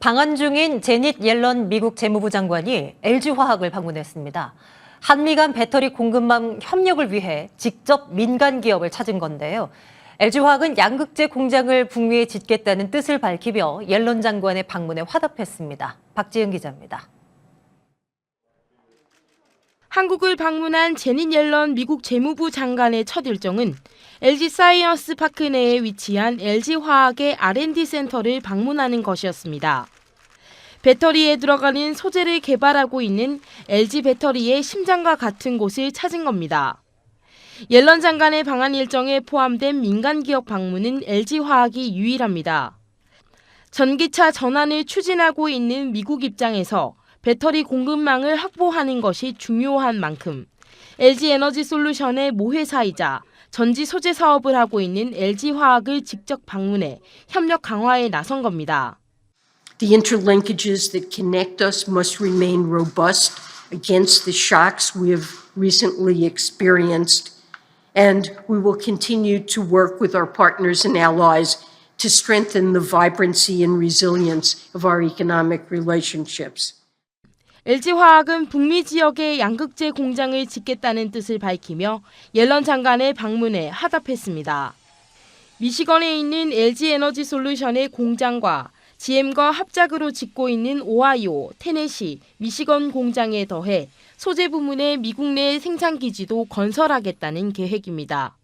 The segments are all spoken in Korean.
방한 중인 제닛 옐런 미국 재무부 장관이 LG화학을 방문했습니다. 한미 간 배터리 공급망 협력을 위해 직접 민간 기업을 찾은 건데요. LG화학은 양극재 공장을 북미에 짓겠다는 뜻을 밝히며 옐런 장관의 방문에 화답했습니다. 박지은 기자입니다. 한국을 방문한 제닛 옐런 미국 재무부 장관의 첫 일정은 LG 사이언스 파크 내에 위치한 LG 화학의 R&D 센터를 방문하는 것이었습니다. 배터리에 들어가는 소재를 개발하고 있는 LG 배터리의 심장과 같은 곳을 찾은 겁니다. 옐런 장관의 방한 일정에 포함된 민간 기업 방문은 LG 화학이 유일합니다. 전기차 전환을 추진하고 있는 미국 입장에서 배터리 공급망을 확보하는 것이 중요한 만큼 LG 에너지 솔루션의 모회사이자 전지 소재 사업을 하고 있는 LG 화학을 직접 방문해 협력 강화에 나선 겁니다. The interlinkages that connect us must remain robust against the shocks we have recently experienced. And we will continue to work with our partners and allies to strengthen the vibrancy and resilience of our economic relationships. LG 화학은 북미 지역에 양극재 공장을 짓겠다는 뜻을 밝히며 옐런 장관의 방문에 하답했습니다. 미시건에 있는 LG 에너지 솔루션의 공장과 GM과 합작으로 짓고 있는 오하이오, 테네시, 미시건 공장에 더해 소재 부문의 미국 내 생산 기지도 건설하겠다는 계획입니다.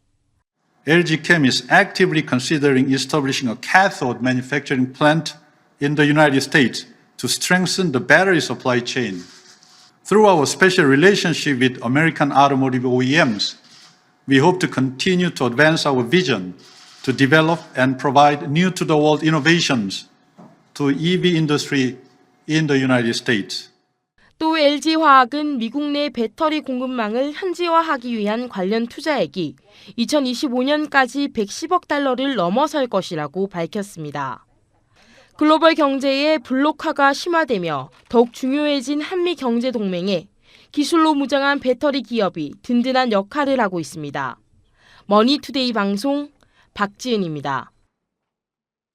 LG Chem is actively considering establishing a cathode manufacturing plant in the United States to strengthen the battery supply chain. Through our special relationship with American automotive OEMs, we hope to continue to advance our vision to develop and provide new to the world innovations to EV industry in the United States. 또 LG화학은 미국 내 배터리 공급망을 현지화하기 위한 관련 투자액이 2025년까지 110억 달러를 넘어설 것이라고 밝혔습니다. 글로벌 경제의 블록화가 심화되며 더욱 중요해진 한미 경제 동맹에 기술로 무장한 배터리 기업이 든든한 역할을 하고 있습니다. 머니투데이 방송 박지은입니다.